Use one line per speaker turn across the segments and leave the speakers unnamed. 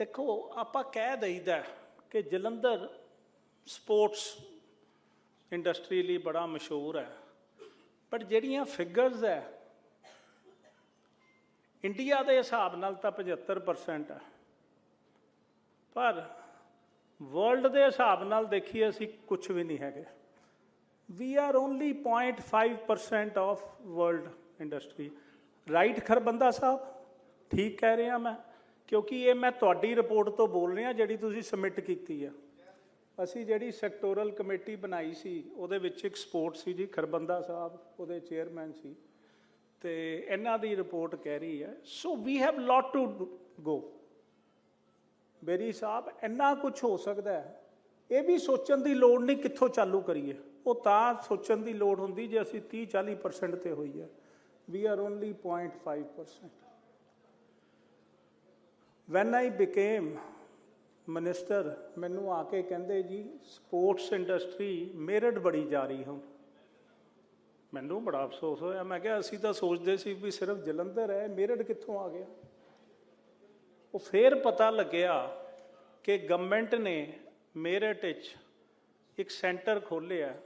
ਦੇਖੋ, ਆਪਾਂ ਕਹਿ ਦਈਦਾ ਕਿ ਜਲੰਧਰ ਸਪੋਰਟਸ ਇੰਡਸਟਰੀ ਲਈ ਬੜਾ ਮਸ਼ਹੂਰ ਹੈ। ਪਰ ਜਿਹੜੀਆਂ ਫਿਗਰਸ ਹੈ ਇੰਡੀਆ ਦੇ ਹਿਸਾਬ ਨਾਲ ਤਾਂ 75% ਹੈ। ਪਰ ਵਰਲਡ ਦੇ ਹਿਸਾਬ ਨਾਲ ਦੇਖੀਏ, ਅਸੀਂ ਕੁਝ ਵੀ ਨਹੀਂ ਹੈਗੇ। We are only 0.5% of world industry right Kharbanda sahib? ਠੀਕ ਕਹਿ ਰਿਹਾ ਮੈਂ। ਕਿਉਂਕਿ ਇਹ ਮੈਂ ਤੁਹਾਡੀ ਰਿਪੋਰਟ ਤੋਂ ਬੋਲ ਰਿਹਾ ਜਿਹੜੀ ਤੁਸੀਂ ਸਬਮਿਟ ਕੀਤੀ ਆ। ਅਸੀਂ ਜਿਹੜੀ ਸੈਕਟੋਰਲ ਕਮੇਟੀ ਬਣਾਈ ਸੀ, ਉਹਦੇ ਵਿੱਚ ਇੱਕ ਸਪੋਰਟ ਸੀ ਜੀ, ਖਰਬੰਦਾ ਸਾਹਿਬ, ਉਹਦੇ ਚੇਅਰਮੈਨ ਸੀ। ਤੇ ਇਹਨਾਂ ਦੀ ਰਿਪੋਰਟ ਕਹਿ ਰਹੀ ਹੈ ਸੋ we have lot to go ਬੇਰੀ ਸਾਹਿਬ, ਇੰਨਾ ਕੁਝ ਹੋ ਸਕਦਾ ਹੈ। ਇਹ ਵੀ ਸੋਚਣ ਦੀ ਲੋੜ ਨਹੀਂ ਕਿੱਥੋਂ ਚਾਲੂ ਕਰੀਏ। ਉਹ ਤਾਂ ਸੋਚਣ ਦੀ ਲੋੜ ਹੁੰਦੀ ਜੇ ਅਸੀਂ 30 40% ਤੇ ਹੋਈ ਹੈ we are only 0.5% when I became minister ਮੈਨੂੰ ਆ ਕੇ ਕਹਿੰਦੇ ਜੀ ਸਪੋਰਟਸ ਇੰਡਸਟਰੀ ਮੇਰਟ ਬੜੀ ਜਾ ਰਹੀ ਹੁਣ। ਮੈਨੂੰ ਬੜਾ ਅਫਸੋਸ ਹੋਇਆ। ਮੈਂ ਕਿਹਾ, ਅਸੀਂ ਤਾਂ ਸੋਚਦੇ ਸੀ ਵੀ ਸਿਰਫ ਜਲੰਧਰ ਹੈ ਮੇਰਟ ਕਿੱਥੋਂ ਆ ਗਿਆ? ਉਹ ਫੇਰ ਪਤਾ ਲੱਗਿਆ ਕਿ ਗਵਰਨਮੈਂਟ ਨੇ ਮੇਰਠ ਵਿੱਚ ਇੱਕ ਸੈਂਟਰ ਖੋਲ੍ਹਿਆ।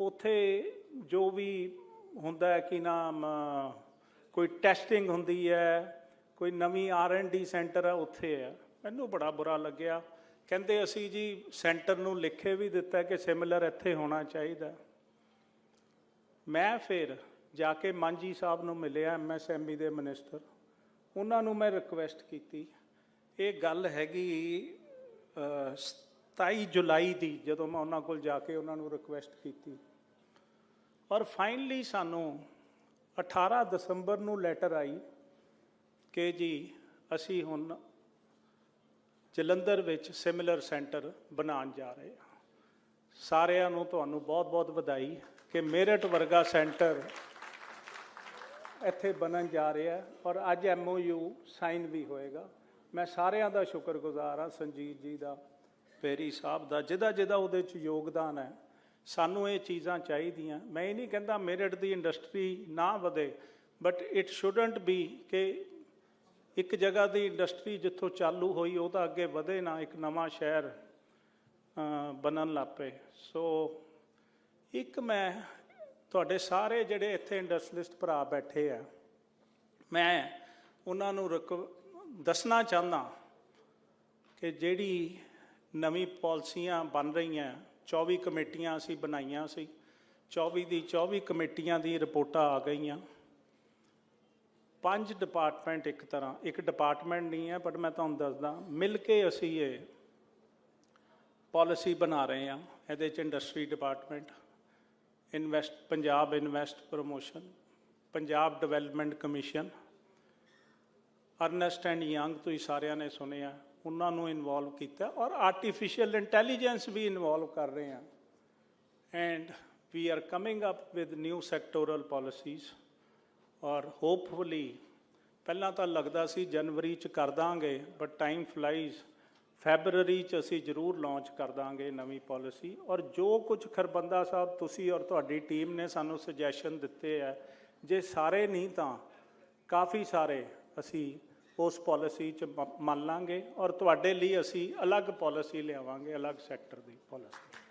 ਉਥੇ ਜੋ ਵੀ ਹੁੰਦਾ ਹੈ, ਕਿ ਨਾਮ ਕੋਈ ਟੈਸਟਿੰਗ ਹੁੰਦੀ ਹੈ ਕੋਈ ਨਵੀਂ ਆਰ ਐਂਡ ਡੀ ਸੈਂਟਰ ਆ ਉੱਥੇ ਆ। ਮੈਨੂੰ ਬੜਾ ਬੁਰਾ ਲੱਗਿਆ। ਕਹਿੰਦੇ ਅਸੀਂ ਜੀ ਸੈਂਟਰ ਨੂੰ ਲਿਖੇ ਵੀ ਦਿੱਤਾ ਕਿ ਸਿਮਿਲਰ ਇੱਥੇ ਹੋਣਾ ਚਾਹੀਦਾ। ਮੈਂ ਫਿਰ ਜਾ ਕੇ ਮਾਂਜੀ ਸਾਹਿਬ ਨੂੰ ਮਿਲਿਆ ਐਮਐਸਐਮਈ ਦੇ ਮਿਨਿਸਟਰ ਉਹਨਾਂ ਨੂੰ ਮੈਂ ਰਿਕੁਐਸਟ ਕੀਤੀ। ਇਹ ਗੱਲ ਹੈਗੀ ਅ, 27 ਜੁਲਾਈ ਦੀ ਜਦੋਂ ਮੈਂ ਉਹਨਾਂ ਕੋਲ ਜਾ ਕੇ ਉਹਨਾਂ ਨੂੰ ਰਿਕੁਐਸਟ ਕੀਤੀ। ਔਰ ਫਾਈਨਲੀ ਸਾਨੂੰ 18 ਦਸੰਬਰ ਨੂੰ ਲੈਟਰ ਆਈ। ਕਿ ਜੀ ਅਸੀਂ ਹੁਣ ਜਲੰਧਰ ਵਿੱਚ ਸਿਮਿਲਰ ਸੈਂਟਰ ਬਣਾਉਣ ਜਾ ਰਹੇ ਹਾਂ। ਸਾਰਿਆਂ ਨੂੰ ਤੁਹਾਨੂੰ ਬਹੁਤ-ਬਹੁਤ ਵਧਾਈ ਕਿ ਮੇਰਠ ਵਰਗਾ ਸੈਂਟਰ ਇੱਥੇ ਬਣਨ ਜਾ ਰਿਹਾ ਔਰ ਅੱਜ ਐਮਓਯੂ ਸਾਈਨ ਵੀ ਹੋਏਗਾ। ਮੈਂ ਸਾਰਿਆਂ ਦਾ ਸ਼ੁਕਰਗੁਜ਼ਾਰ ਹਾਂ ਸੰਜੀਤ ਜੀ ਦਾ, ਪੇਰੀ ਸਾਹਿਬ ਦਾ ਜਿਹਦਾ ਜਿਹਦਾ ਉਹਦੇ 'ਚ ਯੋਗਦਾਨ ਹੈ। ਸਾਨੂੰ ਇਹ ਚੀਜ਼ਾਂ ਚਾਹੀਦੀਆਂ। ਮੈਂ ਇਹ ਨਹੀਂ ਕਹਿੰਦਾ ਮੇਰਠ ਦੀ ਇੰਡਸਟਰੀ ਨਾ ਵਧੇ ਬਟ ਇਟ ਸ਼ੁਡਨਟ ਬੀ ਕਿ ਇੱਕ ਜਗ੍ਹਾ ਦੀ ਇੰਡਸਟਰੀ ਜਿੱਥੋਂ ਚਾਲੂ ਹੋਈ ਉਹ ਤਾਂ ਅੱਗੇ ਵਧੇ ਨਾ ਇੱਕ ਨਵਾਂ ਸ਼ਹਿਰ ਅ, ਬਣਨ ਲੱਪੇ ਸੋ ਇੱਕ ਮੈਂ ਤੁਹਾਡੇ ਸਾਰੇ ਜਿਹੜੇ ਇੱਥੇ ਇੰਡਸਟਰੀਲਿਸਟ ਭਰਾ ਬੈਠੇ ਆ ਮੈਂ ਉਹਨਾਂ ਨੂੰ ਰਿਕ- ਦੱਸਣਾ ਚਾਹੁੰਦਾ ਕਿ ਜਿਹੜੀ ਨਵੀਂ ਪਾਲਿਸੀਆਂ ਬਣ ਰਹੀਆਂ 24 ਕਮੇਟੀਆਂ ਅਸੀਂ ਬਣਾਈਆਂ ਸੀ 24 ਦੀ 24 ਕਮੇਟੀਆਂ ਦੀ ਰਿਪੋਰਟਾਂ ਆ ਗਈਆਂ। ਪੰਜ ਡਿਪਾਰਟਮੈਂਟ ਇੱਕ ਤਰ੍ਹਾਂ, ਇੱਕ ਡਿਪਾਰਟਮੈਂਟ ਨਹੀਂ ਹੈ ਬਟ ਮੈਂ ਤੁਹਾਨੂੰ ਦੱਸਦਾ, ਮਿਲ ਕੇ ਅਸੀਂ ਇਹ ਪਾਲਿਸੀ ਬਣਾ ਰਹੇ ਹਾਂ, ਇਹਦੇ ਚ industry department invest Punjab invest promotion Punjab development commission Ernst and Young ਤੁਸੀਂ ਸਾਰਿਆਂ ਨੇ ਸੁਣਿਆ ਉਹਨਾਂ ਨੂੰ ਇਨਵੋਲਵ ਕੀਤਾ ਔਰ ਆਰਟੀਫੀਸ਼ੀਅਲ ਇੰਟੈਲੀਜੈਂਸ ਵੀ ਇਨਵੋਲਵ ਕਰ ਰਹੇ ਹਾਂ and we are coming up with new sectoral policies ਔਰ ਹੋਪਫੁਲੀ ਪਹਿਲਾਂ ਤਾਂ ਲੱਗਦਾ ਸੀ ਜਨਵਰੀ ਚ ਕਰ ਦਾਂਗੇ ਬਟ ਟਾਈਮ ਫਲਾਈਜ਼ ਫੈਬਰਰੀ ਚ ਅਸੀਂ ਜ਼ਰੂਰ ਲਾਂਚ ਕਰ ਦਾਂਗੇ ਨਵੀਂ ਪਾਲਿਸੀ ਔਰ ਜੋ ਕੁਝ ਖਰਬੰਦਾ ਸਾਹਿਬ ਤੁਸੀਂ ਔਰ ਤੁਹਾਡੀ ਟੀਮ ਨੇ ਸਾਨੂੰ ਸੁਜੈਸ਼ਨ ਦਿੱਤੇ ਆ, ਜੇ ਸਾਰੇ ਨਹੀਂ ਤਾਂ ਕਾਫੀ ਸਾਰੇ ਅਸੀਂ ਉਸ ਪਾਲਿਸੀ ਚ ਮ- ਮੰਨ ਲਾਂਗੇ ਔਰ ਤੁਹਾਡੇ ਲਈ ਅਸੀਂ ਅਲੱਗ ਪਾਲਿਸੀ ਲਿਆਵਾਂਗੇ, ਅਲੱਗ ਸੈਕਟਰ ਦੀ ਪਾਲਿਸੀ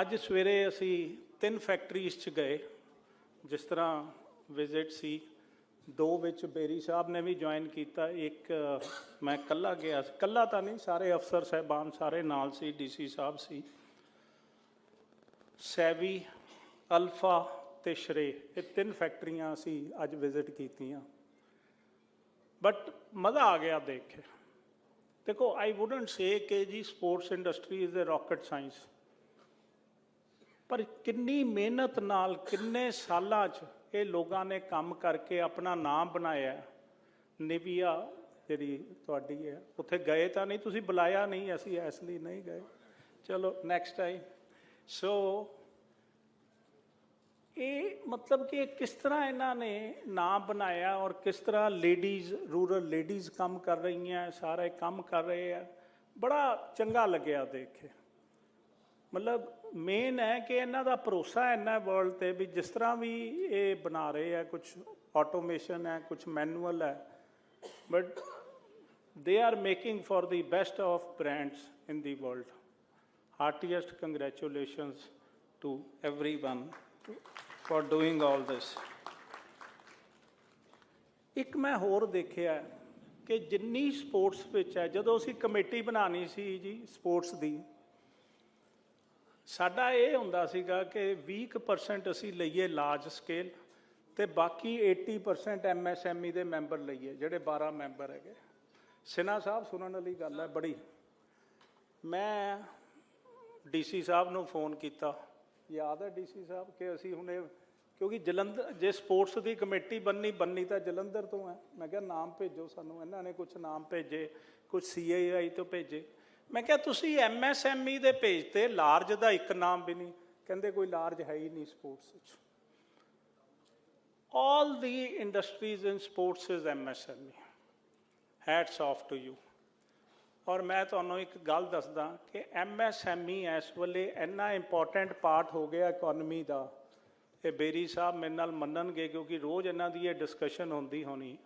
ਅੱਜ ਸਵੇਰੇ ਅਸੀਂ ਤਿੰਨ ਫੈਕਟਰੀਜ਼ 'ਚ ਗਏ, ਜਿਸ ਤਰ੍ਹਾਂ ਵਿਜ਼ਿਟ ਸੀ। ਦੋ ਵਿੱਚ ਬੇਰੀ ਸਾਹਿਬ ਨੇ ਵੀ ਜੁਆਇਨ ਕੀਤਾ, ਇੱਕ ਮੈਂ ਕੱਲਾ ਗਿਆ ਸੀ। ਕੱਲਾ ਤਾਂ ਨਹੀਂ, ਸਾਰੇ ਅਫਸਰ ਸਹਿਬਾਨ ਸਾਰੇ ਨਾਲ ਸੀ ਡੀਸੀ ਸਾਹਿਬ ਸੀ। ਸੈਵੀ, ਅਲਫਾ ਤੇ ਸ਼ਰੇ, ਇਹ ਤਿੰਨ ਫੈਕਟਰੀਆਂ ਅਸੀਂ ਅੱਜ ਵਿਜ਼ਿਟ ਕੀਤੀਆਂ। ਬਟ ਮਜ਼ਾ ਆ ਗਿਆ ਦੇਖ। ਕੇ ਦੇਖੋ ਆਈ ਵੁਡਨਟ ਸੇ ਕਿ ji sports industry is a rocket science ਪਰ ਕਿੰਨੀ ਮਿਹਨਤ ਨਾਲ, ਕਿੰਨੇ ਸਾਲਾਂ 'ਚ ਇਹ ਲੋਕਾਂ ਨੇ ਕੰਮ ਕਰਕੇ ਆਪਣਾ ਨਾਮ ਬਣਾਇਆ ਨਿਵੀਆ ਜਿਹੜੀ ਤੁਹਾਡੀ ਹੈ, ਉੱਥੇ ਗਏ ਤਾਂ ਨਹੀਂ, ਤੁਸੀਂ ਬੁਲਾਇਆ ਨਹੀਂ, ਅਸੀਂ ਇਸ ਲਈ ਨਹੀਂ ਗਏ। ਚਲੋ ਨੈਕਸਟ ਟਾਈਮ ਸੋ ਇਹ ਮਤਲਬ ਕਿ ਕਿਸ ਤਰ੍ਹਾਂ ਇਹਨਾਂ ਨੇ ਨਾਮ ਬਣਾਇਆ ਔਰ ਕਿਸ ਤਰ੍ਹਾਂ ਲੇਡੀਜ਼ ਰੂਰਲ ਲੇਡੀਜ਼ ਕੰਮ ਕਰ ਰਹੀਆਂ, ਸਾਰੇ ਕੰਮ ਕਰ ਰਹੇ ਆ। ਬੜਾ ਚੰਗਾ ਲੱਗਿਆ ਦੇਖ ਕੇ। ਮਤਲਬ ਮੇਨ ਹੈ ਕਿ ਇਹਨਾਂ ਦਾ ਭਰੋਸਾ ਇੰਨਾ ਵਰਲਡ ਤੇ ਵੀ ਜਿਸ ਤਰ੍ਹਾਂ ਵੀ ਇਹ ਬਣਾ ਰਹੇ ਆ ਕੁਝ ਆਟੋਮੇਸ਼ਨ ਹੈ ਕੁਝ ਮੈਨੂਅਲ ਹੈ but they are making for the best of brands in the world heartiest congratulations to everyone for doing all this ਇੱਕ ਮੈਂ ਹੋਰ ਦੇਖਿਆ ਕਿ ਜਿੰਨੀ ਸਪੋਰਟਸ ਵਿੱਚ ਹੈ ਜਦੋਂ ਅਸੀਂ ਕਮੇਟੀ ਬਣਾਣੀ ਸੀ ਜੀ ਸਪੋਰਟਸ ਦੀ ਸਾਡਾ ਇਹ ਹੁੰਦਾ ਸੀਗਾ ਕਿ 20% ਅਸੀਂ ਲਈਏ ਲਾਰਜ ਸਕੇਲ ਤੇ ਬਾਕੀ 80% ਐਮਐਸਐਮਈ ਦੇ ਮੈਂਬਰ ਲਈਏ, ਜਿਹੜੇ 12 ਮੈਂਬਰ ਹੈਗੇ। ਸਿਨਾ ਸਾਹਿਬ ਸੁਣਨ ਵਾਲੀ ਗੱਲ ਹੈ ਬੜੀ। ਮੈਂ ਡੀਸੀ ਸਾਹਿਬ ਨੂੰ ਫੋਨ ਕੀਤਾ। ਯਾਦ ਹੈ ਡੀਸੀ ਸਾਹਿਬ ਕਿ ਅਸੀਂ ਹੁਣ ਇਹ, ਕਿਉਂਕਿ ਜਲੰਧਰ, ਜੇ ਸਪੋਰਟਸ ਦੀ ਕਮੇਟੀ ਬੰਨੀ ਬੰਨੀ ਤਾਂ ਜਲੰਧਰ ਤੋਂ ਹੈ। ਮੈਂ ਕਿਹਾ ਨਾਮ ਭੇਜੋ ਸਾਨੂੰ, ਇਹਨਾਂ ਨੇ ਕੁਝ ਨਾਮ ਭੇਜੇ ਕੁਝ ਸੀਆਈਆਈ ਤੋਂ ਭੇਜੇ। ਮੈਂ ਕਿਹਾ, ਤੁਸੀਂ ਐਮਐਸਐਮਈ ਦੇ ਭੇਜ ਤੇ ਲਾਰਜ ਦਾ ਇੱਕ ਨਾਮ ਵੀ ਨਹੀਂ ਕਹਿੰਦੇ, ਕੋਈ ਲਾਰਜ ਹੈ ਹੀ ਨਹੀਂ ਸਪੋਰਟਸ ਵਿੱਚ all the industries in sports is MSME. Hats off to you. ਔਰ ਮੈਂ ਤੁਹਾਨੂੰ ਇੱਕ ਗੱਲ ਦੱਸਦਾ ਕਿ MSME ਇਸ ਵੇਲੇ ਇੰਨਾ ਇੰਪੋਰਟੈਂਟ ਪਾਰਟ ਹੋ ਗਿਆ ਇਕਨੋਮੀ ਦਾ ਇਹ ਬੇਰੀ ਸਾਹਿਬ ਮੇਰੇ ਨਾਲ ਮੰਨਣਗੇ ਕਿਉਂਕਿ ਰੋਜ਼ ਇਹਨਾਂ ਦੀ ਇਹ ਡਿਸਕਸ਼ਨ ਹੁੰਦੀ ਹੋਣੀ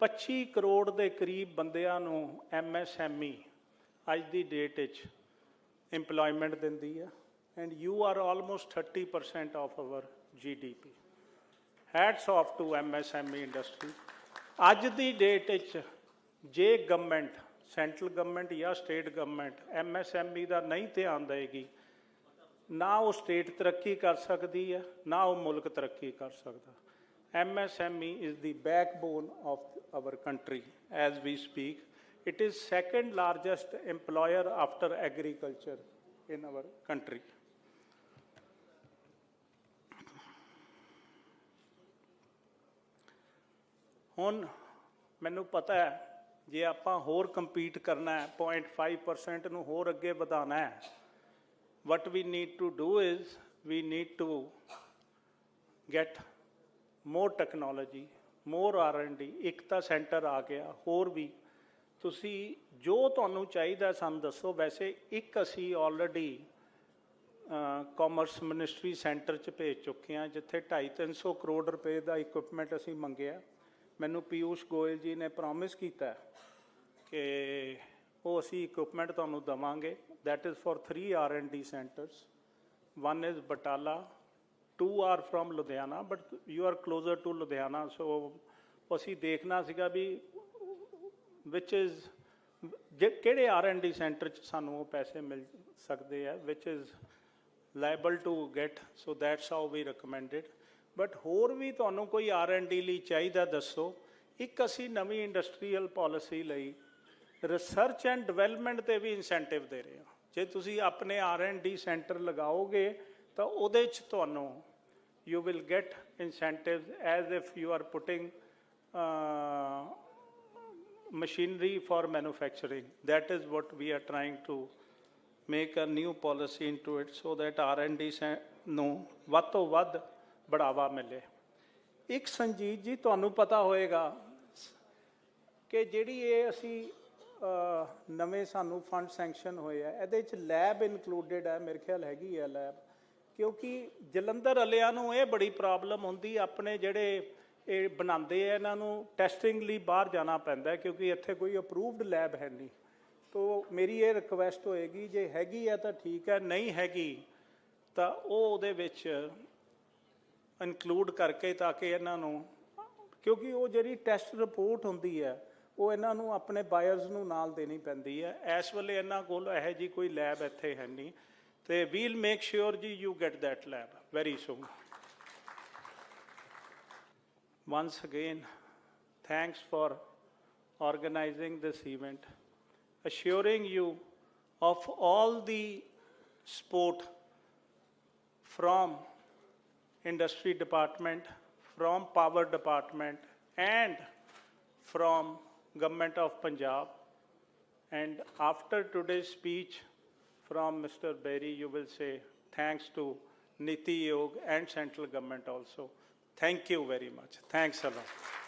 25 ਕਰੋੜ ਦੇ ਕਰੀਬ ਬੰਦਿਆਂ ਨੂੰ MSME ਅੱਜ ਦੀ ਡੇਟ ਵਿੱਚ EMPLOYMENT ਦਿੰਦੀ ਆ and you are almost 30% of our GDP hats off to MSME industry ਅੱਜ ਦੀ ਡੇਟ ਵਿੱਚ ਜੇ ਗਵਰਨਮੈਂਟ ਸੈਂਟਰਲ ਗਵਰਨਮੈਂਟ ਜਾਂ ਸਟੇਟ ਗਵਰਨਮੈਂਟ ਐਮਐਸਐਮਈ ਦਾ ਨਹੀਂ ਧਿਆਨ ਦੇਗੀ, ਨਾ ਉਹ ਸਟੇਟ ਤਰੱਕੀ ਕਰ ਸਕਦੀ ਹੈ ਨਾ ਉਹ ਮੁਲਕ ਤਰੱਕੀ ਕਰ ਸਕਦਾ। MSME is the backbone of our country as we speak it is second largest employer after agriculture in our country ਹੁਣ ਮੈਨੂੰ ਪਤਾ ਹੈ, ਜੇ ਆਪਾਂ ਹੋਰ ਕੰਪੀਟ ਕਰਨਾ ਹੈ 0.5% ਨੂੰ ਹੋਰ ਅੱਗੇ ਵਧਾਉਣਾ ਹੈ, what we need to do is we need to get more technology, more R&D ਇੱਕ ਤਾਂ ਸੈਂਟਰ ਆ ਗਿਆ, ਹੋਰ ਵੀ ਤੁਸੀਂ ਜੋ ਤੁਹਾਨੂੰ ਚਾਹੀਦਾ ਸਾਨੂੰ ਦੱਸੋ। ਵੈਸੇ ਇੱਕ ਅਸੀਂ ਆਲਰੇਡੀ ਕਾਮਰਸ ਮਿਨਿਸਟਰੀ ਸੈਂਟਰ ਚ ਭੇਜ ਚੁੱਕੇ ਹਾਂ ਜਿੱਥੇ 2.5-300 ਕਰੋੜ ਰੁਪਏ ਦਾ ਇਕਵਿਪਮੈਂਟ ਅਸੀਂ ਮੰਗਿਆ। ਮੈਨੂੰ ਪੀਯੂਸ਼ ਗੋਇਲ ਜੀ ਨੇ ਪ੍ਰੋਮਿਸ ਕੀਤਾ ਕਿ ਉਹ ਅਸੀਂ ਇਕਵਿਪਮੈਂਟ ਤੁਹਾਨੂੰ ਦਵਾਂਗੇ। That is for three R&D centers. One is Batala, two are from Ludhiana, but you are closer to Ludhiana, so ਅਸੀਂ ਦੇਖਣਾ ਸੀਗਾ ਵੀ which is, ਜੇ- ਕਿਹੜੇ R&D ਸੈਂਟਰ ਚ ਸਾਨੂੰ ਉਹ ਪੈਸੇ ਮਿਲ ਸਕਦੇ ਆ, which is liable to get, so that's how we recommended but ਹੋਰ ਵੀ ਤੁਹਾਨੂੰ ਕੋਈ R&D ਲਈ ਚਾਹੀਦਾ ਦੱਸੋ। ਇੱਕ ਅਸੀਂ ਨਵੀਂ ਇੰਡਸਟਰੀਅਲ ਪਾਲਿਸੀ ਲਈ ਰਿਸਰਚ ਐਂਡ ਡਿਵੈਲਪਮੈਂਟ ਤੇ ਵੀ ਇਨਸੈਂਟਿਵ ਦੇ ਰਹੇ ਹਾਂ। ਜੇ ਤੁਸੀਂ ਆਪਣੇ ਆਰ ਐਂਡ ਡੀ ਸੈਂਟਰ ਲਗਾਓਗੇ, ਤਾਂ ਉਹਦੇ ਚ ਤੁਹਾਨੂੰ you will get incentives as if you are putting machinery for manufacturing. That is what we are trying to make a new policy into it so that R&D ਸੈ- ਨੂੰ ਵੱਧ ਤੋਂ ਵੱਧ ਬੜਾਵਾ ਮਿਲੇ। ਇੱਕ ਸੰਜੀਤ ਜੀ, ਤੁਹਾਨੂੰ ਪਤਾ ਹੋਏਗਾ ਕਿ ਜਿਹੜੀ ਇਹ ਅਸੀਂ ਨਵੇਂ ਸਾਨੂੰ ਫੰਡ ਸੈਂਕਸ਼ਨ ਹੋਏ ਆ, ਇਹਦੇ ਚ ਲੈਬ ਇਨਕਲੂਡਡ ਹੈ ਮੇਰੇ ਖਿਆਲ ਹੈਗੀ ਹੈ ਲੈਬ ਕਿਉਂਕਿ ਜਲੰਧਰ ਵਾਲਿਆਂ ਨੂੰ ਇਹ ਬੜੀ ਪ੍ਰੋਬਲਮ ਹੁੰਦੀ ਆਪਣੇ ਜਿਹੜੇ ਇਹ ਬਣਾਉਂਦੇ ਆ, ਇਹਨਾਂ ਨੂੰ ਟੈਸਟਿੰਗ ਲਈ ਬਾਹਰ ਜਾਣਾ ਪੈਂਦਾ ਕਿਉਂਕਿ ਇੱਥੇ ਕੋਈ ਅਪਰੂਵਡ ਲੈਬ ਹੈ ਨਹੀਂ। ਤੋ ਮੇਰੀ ਇਹ ਰਿਕਵੈਸਟ ਹੋਏਗੀ, ਜੇ ਹੈਗੀ ਹੈ ਤਾਂ ਠੀਕ ਹੈ, ਨਹੀਂ ਹੈਗੀ ਤਾਂ ਉਹ ਉਹਦੇ ਵਿੱਚ ਇਨਕਲੂਡ ਕਰਕੇ ਤਾਂ ਕਿ ਇਹਨਾਂ ਨੂੰ, ਕਿਉਂਕਿ ਉਹ ਜਿਹੜੀ ਟੈਸਟ ਰਿਪੋਰਟ ਹੁੰਦੀ ਹੈ, ਉਹ ਇਹਨਾਂ ਨੂੰ ਆਪਣੇ ਬਾਇਰਸ ਨੂੰ ਨਾਲ ਦੇਣੀ ਪੈਂਦੀ ਹੈ। ਇਸ ਵੇਲੇ ਇਹਨਾਂ ਕੋਲ ਇਹੋ ਜੀ ਕੋਈ ਲੈਬ ਇੱਥੇ ਹੈ ਨਹੀਂ। ਤੇ we'll make sure ji you get that lab very soon once again thanks for organizing this event assuring you of all the support from industry department from Power Department and from Government of Punjab. And after today's speech from Mr. Berry, you will say thanks to Niti Yog and central government also. Thank you very much. Thanks a lot.